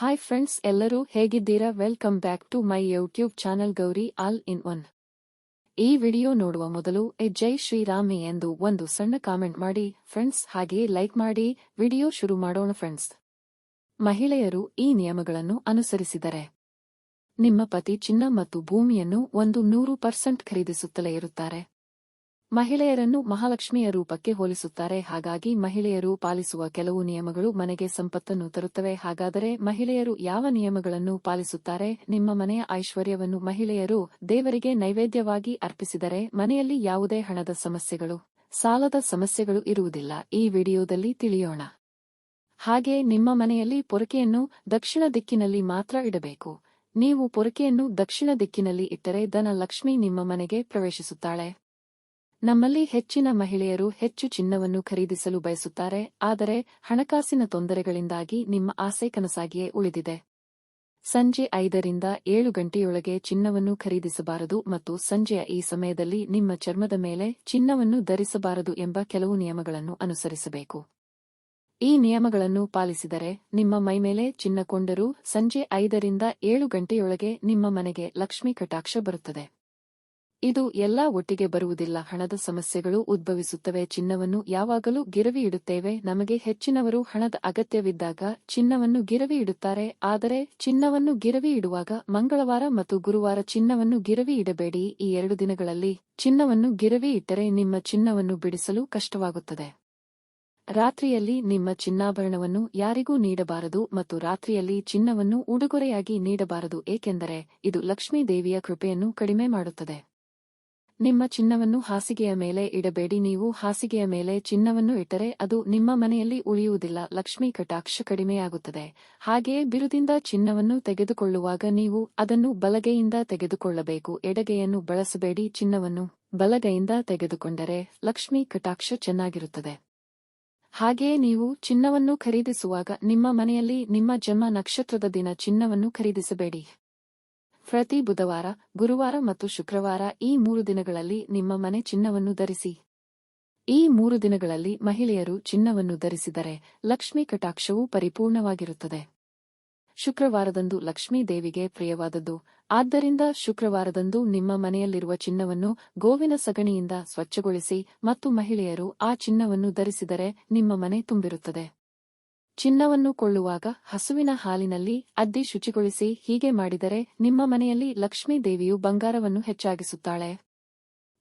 Hi friends ಎಲ್ಲರೂ ಹೇಗಿದ್ದೀರಾ? Welcome back to my YouTube channel Gauri all in one ಈ video ನೋಡುವ ಮೊದಲು, ಎ ಜೈ ಶ್ರೀರಾಮಿ ಎಂದು ಒಂದು ಸಣ್ಣ ಕಾಮೆಂಟ್ ಮಾಡಿ. ಫ್ರೆಂಡ್ಸ್ ಹಾಗೆಯೇ ಲೈಕ್ ಮಾಡಿ. ವಿಡಿಯೋ ಶುರು ಮಾಡೋಣ ಫ್ರೆಂಡ್ಸ್ ಮಹಿಳೆಯರು ಈ ನಿಯಮಗಳನ್ನು ಅನುಸರಿಸಿದರೆ. ನಿಮ್ಮ ಪತಿ ಚಿನ್ನ ಮತ್ತು ಭೂಮಿಯನ್ನು ಒಂದು ನೂರು ಪರ್ಸೆಂಟ್ ಖರೀದಿಸುತ್ತಲೇ ಇರುತ್ತಾರೆ. ಮಹಿಳೆಯರನ್ನು ಮಹಾಲಕ್ಷ್ಮಿಯ ರೂಪಕ್ಕೆ ಹೋಲಿಸುತ್ತಾರೆ. ಹಾಗಾಗಿ ಮಹಿಳೆಯರು ಪಾಲಿಸುವ ಕೆಲವು ನಿಯಮಗಳು ಮನೆಗೆ ಸಂಪತ್ತನ್ನು ತರುತ್ತವೆ. ಹಾಗಾದರೆ ಮಹಿಳೆಯರು ಯಾವ ನಿಯಮಗಳನ್ನು ಪಾಲಿಸುತ್ತಾರೆ? ನಿಮ್ಮ ಮನೆಯ ಐಶ್ವರ್ಯವನ್ನು ಮಹಿಳೆಯರು ದೇವರಿಗೆ ನೈವೇದ್ಯವಾಗಿ ಅರ್ಪಿಸಿದರೆ ಮನೆಯಲ್ಲಿ ಯಾವುದೇ ಹಣದ ಸಮಸ್ಯೆಗಳು, ಸಾಲದ ಸಮಸ್ಯೆಗಳು ಇರುವುದಿಲ್ಲ. ಈ ವಿಡಿಯೋದಲ್ಲಿ ತಿಳಿಯೋಣ. ಹಾಗೆ ನಿಮ್ಮ ಮನೆಯಲ್ಲಿ ಪೊರಕೆಯನ್ನು ದಕ್ಷಿಣ ದಿಕ್ಕಿನಲ್ಲಿ ಮಾತ್ರ ಇಡಬೇಕು. ನೀವು ಪೊರಕೆಯನ್ನು ದಕ್ಷಿಣ ದಿಕ್ಕಿನಲ್ಲಿ ಇಟ್ಟರೆ ಧನಲಕ್ಷ್ಮಿ ನಿಮ್ಮ ಮನೆಗೆ ಪ್ರವೇಶಿಸುತ್ತಾಳೆ. ನಮ್ಮಲ್ಲಿ ಹೆಚ್ಚಿನ ಮಹಿಳೆಯರು ಹೆಚ್ಚು ಚಿನ್ನವನ್ನು ಖರೀದಿಸಲು ಬಯಸುತ್ತಾರೆ, ಆದರೆ ಹಣಕಾಸಿನ ತೊಂದರೆಗಳಿಂದಾಗಿ ನಿಮ್ಮ ಆಸೆ ಕನಸಾಗಿಯೇ ಉಳಿದಿದೆ. ಸಂಜೆ ಐದರಿಂದ ಏಳು ಗಂಟೆಯೊಳಗೆ ಚಿನ್ನವನ್ನು ಖರೀದಿಸಬಾರದು ಮತ್ತು ಸಂಜೆಯ ಈ ಸಮಯದಲ್ಲಿ ನಿಮ್ಮ ಚರ್ಮದ ಮೇಲೆ ಚಿನ್ನವನ್ನು ಧರಿಸಬಾರದು ಎಂಬ ಕೆಲವು ನಿಯಮಗಳನ್ನು ಅನುಸರಿಸಬೇಕು. ಈ ನಿಯಮಗಳನ್ನು ಪಾಲಿಸಿದರೆ ನಿಮ್ಮ ಮೈಮೇಲೆ ಚಿನ್ನಕೊಂಡರೂ ಸಂಜೆ ಐದರಿಂದ ಏಳು ಗಂಟೆಯೊಳಗೆ ನಿಮ್ಮ ಮನೆಗೆ ಲಕ್ಷ್ಮೀ ಕಟಾಕ್ಷ ಬರುತ್ತದೆ. ಇದು ಎಲ್ಲಾ ಒಟ್ಟಿಗೆ ಬರುವುದಿಲ್ಲ. ಹಣದ ಸಮಸ್ಯೆಗಳು ಉದ್ಭವಿಸುತ್ತವೆ. ಚಿನ್ನವನ್ನು ಯಾವಾಗಲೂ ಗಿರವಿ ಇಡುತ್ತೇವೆ. ನಮಗೆ ಹೆಚ್ಚಿನವರು ಹಣದ ಅಗತ್ಯವಿದ್ದಾಗ ಚಿನ್ನವನ್ನು ಗಿರವಿ ಇಡುತ್ತಾರೆ. ಆದರೆ ಚಿನ್ನವನ್ನು ಗಿರವಿ ಇಡುವಾಗ ಮಂಗಳವಾರ ಮತ್ತು ಗುರುವಾರ ಚಿನ್ನವನ್ನು ಗಿರವಿ ಇಡಬೇಡಿ. ಈ ಎರಡು ದಿನಗಳಲ್ಲಿ ಚಿನ್ನವನ್ನು ಗಿರವಿ ಇಟ್ಟರೆ ನಿಮ್ಮ ಚಿನ್ನವನ್ನು ಬಿಡಿಸಲು ಕಷ್ಟವಾಗುತ್ತದೆ. ರಾತ್ರಿಯಲ್ಲಿ ನಿಮ್ಮ ಚಿನ್ನಾಭರಣವನ್ನು ಯಾರಿಗೂ ನೀಡಬಾರದು ಮತ್ತು ರಾತ್ರಿಯಲ್ಲಿ ಚಿನ್ನವನ್ನು ಉಡುಗೊರೆಯಾಗಿ ನೀಡಬಾರದು. ಏಕೆಂದರೆ ಇದು ಲಕ್ಷ್ಮೀ ದೇವಿಯ ಕೃಪೆಯನ್ನು ಕಡಿಮೆ ಮಾಡುತ್ತದೆ. ನಿಮ್ಮ ಚಿನ್ನವನ್ನು ಹಾಸಿಗೆಯ ಮೇಲೆ ಇಡಬೇಡಿ. ನೀವು ಹಾಸಿಗೆಯ ಮೇಲೆ ಚಿನ್ನವನ್ನು ಇಟ್ಟರೆ ಅದು ನಿಮ್ಮ ಮನೆಯಲ್ಲಿ ಉಳಿಯುವುದಿಲ್ಲ. ಲಕ್ಷ್ಮಿ ಕಟಾಕ್ಷ ಕಡಿಮೆಯಾಗುತ್ತದೆ. ಹಾಗೆಯೇ ಬಿರುದಿಂದ ಚಿನ್ನವನ್ನು ತೆಗೆದುಕೊಳ್ಳುವಾಗ ನೀವು ಅದನ್ನು ಬಲಗೈಯಿಂದ ತೆಗೆದುಕೊಳ್ಳಬೇಕು. ಎಡಗೆಯನ್ನು ಬಳಸಬೇಡಿ. ಚಿನ್ನವನ್ನು ಬಲಗೈಯಿಂದ ತೆಗೆದುಕೊಂಡರೆ ಲಕ್ಷ್ಮಿ ಕಟಾಕ್ಷ ಚೆನ್ನಾಗಿರುತ್ತದೆ. ಹಾಗೆಯೇ ನೀವು ಚಿನ್ನವನ್ನು ಖರೀದಿಸುವಾಗ ನಿಮ್ಮ ಮನೆಯಲ್ಲಿ ನಿಮ್ಮ ಜನ್ಮ ನಕ್ಷತ್ರದ ದಿನ ಚಿನ್ನವನ್ನು ಖರೀದಿಸಬೇಡಿ. ಪ್ರತಿ ಬುಧವಾರ, ಗುರುವಾರ ಮತ್ತು ಶುಕ್ರವಾರ ಈ ಮೂರು ದಿನಗಳಲ್ಲಿ ನಿಮ್ಮ ಮನೆ ಚಿನ್ನವನ್ನು ಧರಿಸಿ. ಈ ಮೂರು ದಿನಗಳಲ್ಲಿ ಮಹಿಳೆಯರು ಚಿನ್ನವನ್ನು ಧರಿಸಿದರೆ ಲಕ್ಷ್ಮೀ ಕಟಾಕ್ಷವು ಪರಿಪೂರ್ಣವಾಗಿರುತ್ತದೆ. ಶುಕ್ರವಾರದಂದು ಲಕ್ಷ್ಮೀ ದೇವಿಗೆ ಪ್ರಿಯವಾದದ್ದು. ಆದ್ದರಿಂದ ಶುಕ್ರವಾರದಂದು ನಿಮ್ಮ ಮನೆಯಲ್ಲಿರುವ ಚಿನ್ನವನ್ನು ಗೋವಿನ ಸಗಣಿಯಿಂದ ಸ್ವಚ್ಛಗೊಳಿಸಿ ಮತ್ತು ಮಹಿಳೆಯರು ಆ ಚಿನ್ನವನ್ನು ಧರಿಸಿದರೆ ನಿಮ್ಮ ಮನೆ ತುಂಬಿರುತ್ತದೆ. ಚಿನ್ನವನ್ನು ಕೊಳ್ಳುವಾಗ ಹಸುವಿನ ಹಾಲಿನಲ್ಲಿ ಅದ್ದಿ ಶುಚಿಗೊಳಿಸಿ ಹೀಗೆ ಮಾಡಿದರೆ ನಿಮ್ಮ ಮನೆಯಲ್ಲಿ ಲಕ್ಷ್ಮೀ ದೇವಿಯು ಬಂಗಾರವನ್ನು ಹೆಚ್ಚಾಗಿಸುತ್ತಾಳೆ.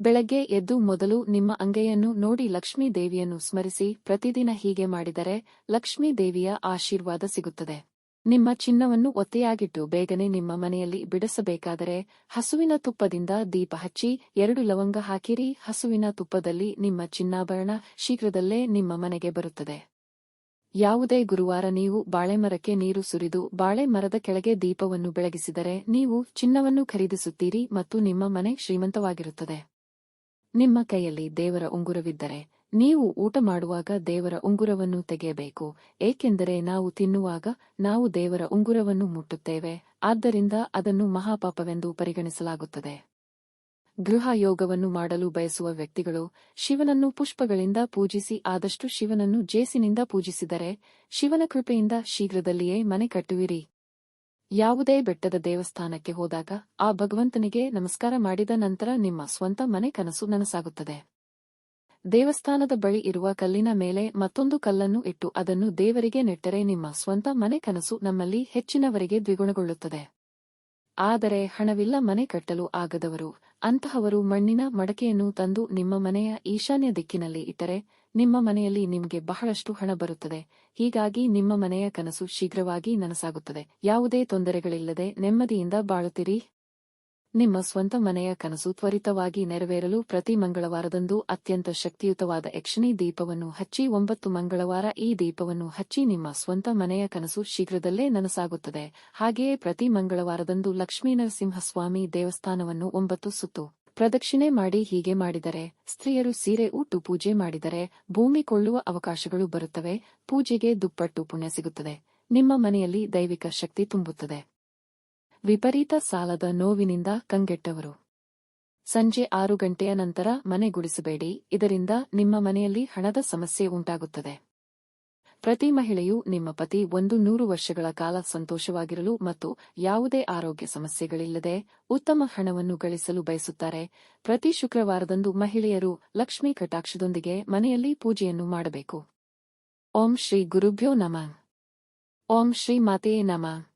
ಬೆಳಗ್ಗೆ ಎದ್ದು ಮೊದಲು ನಿಮ್ಮ ಅಂಗೈಯನ್ನು ನೋಡಿ ಲಕ್ಷ್ಮೀ ದೇವಿಯನ್ನು ಸ್ಮರಿಸಿ ಪ್ರತಿದಿನ ಹೀಗೆ ಮಾಡಿದರೆ ಲಕ್ಷ್ಮೀ ದೇವಿಯ ಆಶೀರ್ವಾದ ಸಿಗುತ್ತದೆ. ನಿಮ್ಮ ಚಿನ್ನವನ್ನು ಒತ್ತೆಯಾಗಿಟ್ಟು ಬೇಗನೆ ನಿಮ್ಮ ಮನೆಯಲ್ಲಿ ಬಿಡಿಸಬೇಕಾದರೆ ಹಸುವಿನ ತುಪ್ಪದಿಂದ ದೀಪ ಹಚ್ಚಿ ಎರಡು ಲವಂಗ ಹಾಕಿರಿ. ಹಸುವಿನ ತುಪ್ಪದಲ್ಲಿ ನಿಮ್ಮ ಚಿನ್ನಾಭರಣ ಶೀಘ್ರದಲ್ಲೇ ನಿಮ್ಮ ಮನೆಗೆ ಬರುತ್ತದೆ. ಯಾವುದೇ ಗುರುವಾರ ನೀವು ಬಾಳೆಮರಕ್ಕೆ ನೀರು ಸುರಿದು ಬಾಳೆ ಮರದ ಕೆಳಗೆ ದೀಪವನ್ನು ಬೆಳಗಿಸಿದರೆ ನೀವು ಚಿನ್ನವನ್ನು ಖರೀದಿಸುತ್ತೀರಿ ಮತ್ತು ನಿಮ್ಮ ಮನೆ ಶ್ರೀಮಂತವಾಗಿರುತ್ತದೆ. ನಿಮ್ಮ ಕೈಯಲ್ಲಿ ದೇವರ ಉಂಗುರವಿದ್ದರೆ ನೀವು ಊಟ ಮಾಡುವಾಗ ದೇವರ ಉಂಗುರವನ್ನು ತೆಗೆಯಬೇಕು, ಏಕೆಂದರೆ ನಾವು ತಿನ್ನುವಾಗ ನಾವು ದೇವರ ಉಂಗುರವನ್ನು ಮುಟ್ಟುತ್ತೇವೆ, ಆದ್ದರಿಂದ ಅದನ್ನು ಮಹಾಪಾಪವೆಂದು ಪರಿಗಣಿಸಲಾಗುತ್ತದೆ. ಗೃಹ ಯೋಗವನ್ನು ಮಾಡಲು ಬಯಸುವ ವ್ಯಕ್ತಿಗಳು ಶಿವನನ್ನು ಪುಷ್ಪಗಳಿಂದ ಪೂಜಿಸಿ ಆದಷ್ಟು ಶಿವನನ್ನು ಜೇಸಿನಿಂದ ಪೂಜಿಸಿದರೆ ಶಿವನ ಕೃಪೆಯಿಂದ ಶೀಘ್ರದಲ್ಲಿಯೇ ಮನೆ ಕಟ್ಟುವಿರಿ. ಯಾವುದೇ ಬೆಟ್ಟದ ದೇವಸ್ಥಾನಕ್ಕೆ ಹೋದಾಗ ಆ ಭಗವಂತನಿಗೆ ನಮಸ್ಕಾರ ಮಾಡಿದ ನಂತರ ನಿಮ್ಮ ಸ್ವಂತ ಮನೆ ಕನಸು ನನಸಾಗುತ್ತದೆ. ದೇವಸ್ಥಾನದ ಬಳಿ ಇರುವ ಕಲ್ಲಿನ ಮೇಲೆ ಮತ್ತೊಂದು ಕಲ್ಲನ್ನು ಇಟ್ಟು ಅದನ್ನು ದೇವರಿಗೆ ನೆಟ್ಟರೆ ನಿಮ್ಮ ಸ್ವಂತ ಮನೆ ಕನಸು ನಮ್ಮಲ್ಲಿ ಹೆಚ್ಚಿನವರಿಗೆ ದ್ವಿಗುಣಗೊಳ್ಳುತ್ತದೆ. ಆದರೆ ಹಣವಿಲ್ಲ ಮನೆ ಕಟ್ಟಲು ಆಗದವರು ಅಂತಹವರು ಮಣ್ಣಿನ ಮಡಕೆಯನ್ನು ತಂದು ನಿಮ್ಮ ಮನೆಯ ಈಶಾನ್ಯ ದಿಕ್ಕಿನಲ್ಲಿ ಇಟ್ಟರೆ ನಿಮ್ಮ ಮನೆಯಲ್ಲಿ ನಿಮಗೆ ಬಹಳಷ್ಟು ಹಣ ಬರುತ್ತದೆ. ಹೀಗಾಗಿ ನಿಮ್ಮ ಮನೆಯ ಕನಸು ಶೀಘ್ರವಾಗಿ ನನಸಾಗುತ್ತದೆ. ಯಾವುದೇ ತೊಂದರೆಗಳಿಲ್ಲದೆ ನೆಮ್ಮದಿಯಿಂದ ಬಾಳುತ್ತೀರಿ. ನಿಮ್ಮ ಸ್ವಂತ ಮನೆಯ ಕನಸು ತ್ವರಿತವಾಗಿ ನೆರವೇರಲು ಪ್ರತಿ ಮಂಗಳವಾರದಂದು ಅತ್ಯಂತ ಶಕ್ತಿಯುತವಾದ ಯಕ್ಷಿಣಿ ದೀಪವನ್ನು ಹಚ್ಚಿ ಒಂಬತ್ತು ಮಂಗಳವಾರ ಈ ದೀಪವನ್ನು ಹಚ್ಚಿ ನಿಮ್ಮ ಸ್ವಂತ ಮನೆಯ ಕನಸು ಶೀಘ್ರದಲ್ಲೇ ನನಸಾಗುತ್ತದೆ. ಹಾಗೆಯೇ ಪ್ರತಿ ಮಂಗಳವಾರದಂದು ಲಕ್ಷ್ಮೀನರಸಿಂಹಸ್ವಾಮಿ ದೇವಸ್ಥಾನವನ್ನು ಒಂಬತ್ತು ಸುತ್ತು ಪ್ರದಕ್ಷಿಣೆ ಮಾಡಿ ಹೀಗೆ ಮಾಡಿದರೆ, ಸ್ತ್ರೀಯರು ಸೀರೆ ಉಟ್ಟು ಪೂಜೆ ಮಾಡಿದರೆ ಭೂಮಿ ಕೊಳ್ಳುವ ಅವಕಾಶಗಳು ಬರುತ್ತವೆ, ಪೂಜೆಗೆ ದುಪ್ಪಟ್ಟು ಪುಣ್ಯ ಸಿಗುತ್ತದೆ. ನಿಮ್ಮ ಮನೆಯಲ್ಲಿ ದೈವಿಕ ಶಕ್ತಿ ತುಂಬುತ್ತದೆ. ವಿಪರೀತ ಸಾಲದ ನೋವಿನಿಂದ ಕಂಗೆಟ್ಟವರು. ಸಂಜೆ ಆರು ಗಂಟೆಯ ನಂತರ ಮನೆ ಗುಡಿಸಬೇಡಿ, ಇದರಿಂದ ನಿಮ್ಮ ಮನೆಯಲ್ಲಿ ಹಣದ ಸಮಸ್ಯೆ ಉಂಟಾಗುತ್ತದೆ. ಪ್ರತಿ ಮಹಿಳೆಯು ನಿಮ್ಮ ಪತಿ ಒಂದು ನೂರು ವರ್ಷಗಳ ಕಾಲ ಸಂತೋಷವಾಗಿರಲು ಮತ್ತು ಯಾವುದೇ ಆರೋಗ್ಯ ಸಮಸ್ಯೆಗಳಿಲ್ಲದೆ ಉತ್ತಮ ಹಣವನ್ನು ಗಳಿಸಲು ಬಯಸುತ್ತಾರೆ. ಪ್ರತಿ ಶುಕ್ರವಾರದಂದು ಮಹಿಳೆಯರು ಲಕ್ಷ್ಮೀ ಕಟಾಕ್ಷದೊಂದಿಗೆ ಮನೆಯಲ್ಲಿ ಪೂಜೆಯನ್ನು ಮಾಡಬೇಕು. ಓಂ ಶ್ರೀ ಗುರುಭ್ಯೋ ನಮಃ. ಓಂ ಶ್ರೀ ಮಾತೆಯೇ ನಮಃ.